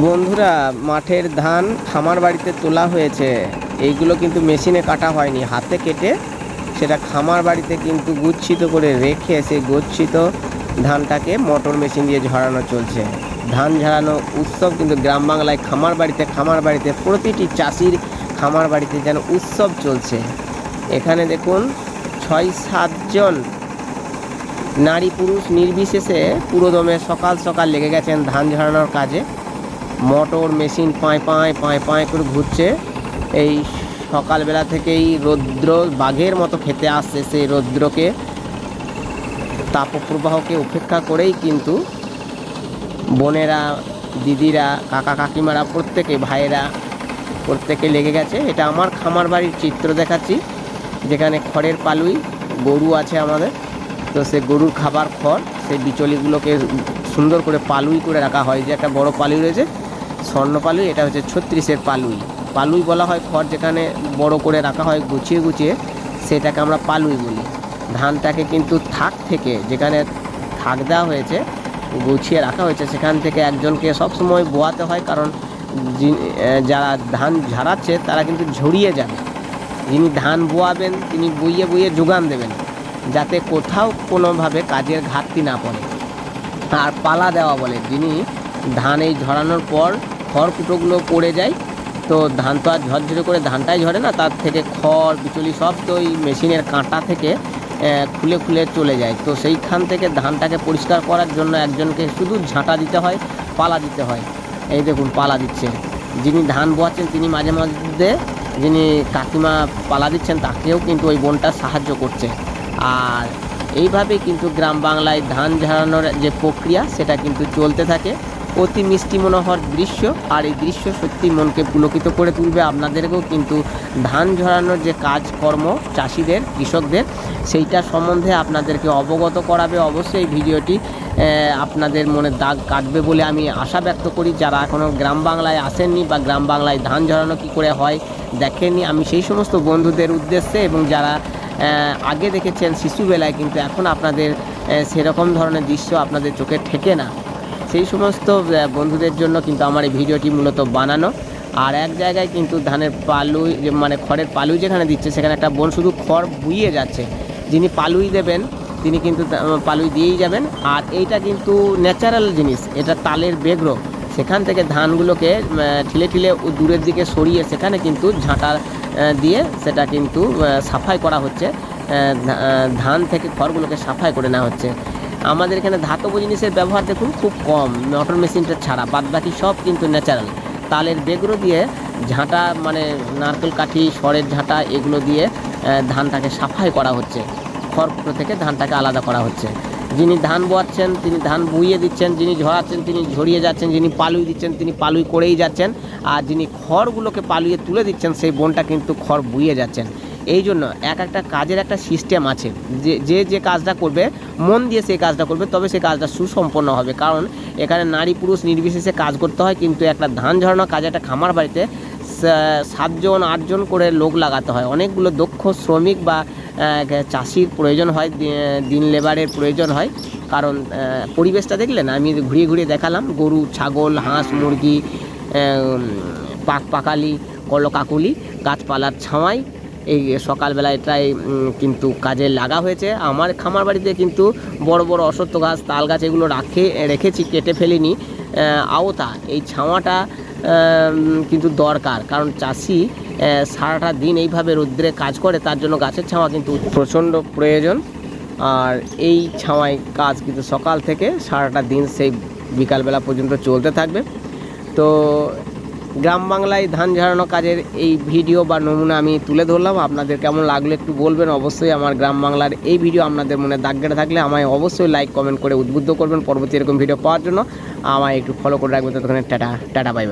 বন্ধুরা, মাঠের ধান খামার বাড়িতে তোলা হয়েছে। এইগুলো কিন্তু মেশিনে কাটা হয়নি। হাতে কেটে সেটা খামার বাড়িতে কিন্তু গুচ্ছিত করে রেখে সেই গচ্ছিত ধানটাকে মোটর মেশিন দিয়ে ঝরানো চলছে। ধান ঝরানো উৎসব কিন্তু গ্রাম বাংলায় খামার বাড়িতে খামার বাড়িতে প্রতিটি চাষির খামার বাড়িতে যেন উৎসব চলছে। এখানে দেখুন, ছয় সাতজন নারী পুরুষ নির্বিশেষে পুরোদমে সকাল সকাল লেগে গেছেন ধান ঝরানোর কাজে। মোটর মেশিন পাঁয় পাঁয় পাঁয় পাঁয় করে ঘুরছে। এই সকালবেলা থেকেই রৌদ্র বাঘের মতো খেতে আসছে সেই রৌদ্রকে। তাপপ্রবাহকে উপেক্ষা করেই কিন্তু বোনেরা, দিদিরা, কাকা কাকিমারা, প্রত্যেকে ভাইয়েরা, প্রত্যেকে লেগে গেছে। এটা আমার খামার বাড়ির চিত্র দেখাচ্ছি, যেখানে খড়ের পালুই গরু আছে আমাদের। তো সে গরুর খাবার খড় সেই বিচলিগুলোকে সুন্দর করে পালুই করে রাখা হয়। যে একটা বড় পালুই রয়েছে স্বর্ণ পালুই এটা হচ্ছে ছত্রিশের পালুই। পালুই বলা হয় খড় যেখানে বড় করে রাখা হয়, গুছিয়ে গুছিয়ে সেটাকে আমরা পালুই বলি। ধানটাকে কিন্তু থাক থেকে যেখানে থাক দেওয়া হয়েছে, গুছিয়ে রাখা হয়েছে, সেখান থেকে একজনকে সবসময় বোয়াতে হয়, কারণ যারা ধান ঝাড়াচ্ছে তারা কিন্তু ঝরিয়ে যাবে। যিনি ধান বোয়াবেন, তিনি বইয়ে বইয়ে যোগান দেবেন, যাতে কোথাও কোনোভাবে কাজের ঘাটতি না পড়ে। আর পালা দেওয়া বলে, যিনি ধান এই ঝরানোর পর খড়কুটোগুলো পড়ে যায়। তো ধান তো আর ঝরঝরে করে ধানটাই ঝরে না, তার থেকে খড়, বিচুলি সব তো ওই মেশিনের কাঁটা থেকে খুলে খুলে চলে যায়। তো সেইখান থেকে ধানটাকে পরিষ্কার করার জন্য একজনকে শুধু ঝাঁটা দিতে হয়, পালা দিতে হয়। এই দেখুন, পালা দিচ্ছে। যিনি ধান বোয়াচ্ছেন, তিনি মাঝে মধ্যে যিনি কাকিমা পালা দিচ্ছেন, তাকেও কিন্তু ওই বোনটা সাহায্য করছে। আর এইভাবে কিন্তু গ্রাম বাংলায় ধান ঝাড়ানোর যে প্রক্রিয়া, সেটা কিন্তু চলতে থাকে। অতি মিষ্টি মনোহর দৃশ্য, আর এই দৃশ্য সত্যি মনকে পুলকিত করে তুলবে আপনাদেরকেও কিন্তু ধান ঝরানোর যে কাজকর্ম চাষিদের, কৃষকদের, সেইটা সম্বন্ধে আপনাদেরকে অবগত করাবে। অবশ্যই ভিডিওটি আপনাদের মনে দাগ কাটবে বলে আমি আশা ব্যক্ত করি। যারা এখনও গ্রাম বাংলায় আসেননি বা গ্রাম বাংলায় ধান ঝরানো কী করে হয় দেখেননি, আমি সেই সমস্ত বন্ধুদের উদ্দেশ্যে এবং যারা আগে দেখেছেন শিশুবেলায় কিন্তু এখন আপনাদের সেরকম ধরনের দৃশ্য আপনাদের চোখে ঠেকে না। সেই সমস্ত বন্ধুদের জন্য কিন্তু আমার এই ভিডিওটি মূলত বানানো। আর এক জায়গায় কিন্তু ধানের পালুই মানে খড়ের পালুই যেখানে দিচ্ছে, সেখানে একটা বোন শুধু খড় বুইয়ে যাচ্ছে। যিনি পালুই দেবেন, তিনি কিন্তু পালুই দিয়েই যাবেন। আর এইটা কিন্তু ন্যাচারাল জিনিস, এটা তালের বেগরো। সেখান থেকে ধানগুলোকে ঠিলে ঠিলে দূরের দিকে সরিয়ে সেখানে কিন্তু ঝাঁটা দিয়ে সেটা কিন্তু সাফাই করা হচ্ছে। ধান থেকে খড়গুলোকে সাফাই করে নেওয়া হচ্ছে। আমাদের এখানে ধাতব জিনিসের ব্যবহার দেখুন, খুব কম। মোটর মেশিনটা ছাড়া বাদ বাকি সব কিন্তু ন্যাচারাল তালের বেগরো দিয়ে ঝাঁটা মানে নারকেল কাঠি, সরের ঝাঁটা, এগুলো দিয়ে ধানটাকে সাফাই করা হচ্ছে। খড়কুটো থেকে ধানটাকে আলাদা করা হচ্ছে। যিনি ধান বোয়াচ্ছেন, তিনি ধান বুইয়ে দিচ্ছেন, যিনি ঝরাচ্ছেন, তিনি ঝরিয়ে যাচ্ছেন, যিনি পালুই দিচ্ছেন, তিনি পালুই করেই যাচ্ছেন। আর যিনি খড়গুলোকে পালুয়ে তুলে দিচ্ছেন, সেই বনটা কিন্তু খড় বুইয়ে যাচ্ছেন। এই জন্য এক একটা কাজের একটা সিস্টেম আছে। যে যে যে কাজটা করবে, মন দিয়ে সেই কাজটা করবে, তবে সেই কাজটা সুসম্পন্ন হবে। কারণ এখানে নারী পুরুষ নির্বিশেষে কাজ করতে হয়, কিন্তু একটা ধান ঝরানো কাজ, একটা খামার বাড়িতে সাতজন, আটজন করে লোক লাগাতে হয়। অনেকগুলো দক্ষ শ্রমিক বা চাষির প্রয়োজন হয় দিন লেবারের প্রয়োজন হয়। কারণ পরিবেশটা দেখলেন? আমি ঘুরিয়ে ঘুরিয়ে দেখালাম, গরু, ছাগল, হাঁস, মুরগি পাক পাকালি কলো কাকুলি গাছপালার ছাওয়াই এই সকালবেলা এটাই কিন্তু কাজে লাগা হয়েছে। আমার খামার বাড়িতে কিন্তু বড় বড় অশ্বত্থ গাছ, তাল গাছ এগুলো রাখে, রেখেছি, কেটে ফেলিনি। আওতা, এই ছাওয়াটা কিন্তু দরকার। কারণ চাষি সারাটা দিন এইভাবে রৌদ্রে কাজ করে, তার জন্য গাছের ছাওয়া কিন্তু প্রচণ্ড প্রয়োজন। আর এই ছাওয়ায় কাজ কিন্তু সকাল থেকে সারাটা দিন সেই বিকালবেলা পর্যন্ত চলতে থাকবে। তো গ্রাম বাংলায় ধান ঝাড়ানো কাজের এই ভিডিও বা নমুনা আমি তুলে ধরলাম। আপনাদের কেমন লাগল একটু বলবেন। অবশ্যই আমার গ্রাম বাংলার এই ভিডিও আপনাদের মনে দাগ কেটে থাকলে আমায় অবশ্যই লাইক কমেন্ট করে উদ্বুদ্ধ করবেন। পরবর্তী এরকম ভিডিও পাওয়ার জন্য আমায় একটু ফলো করে রাখবেন। ততক্ষণে টাটা টাটা বাই বাই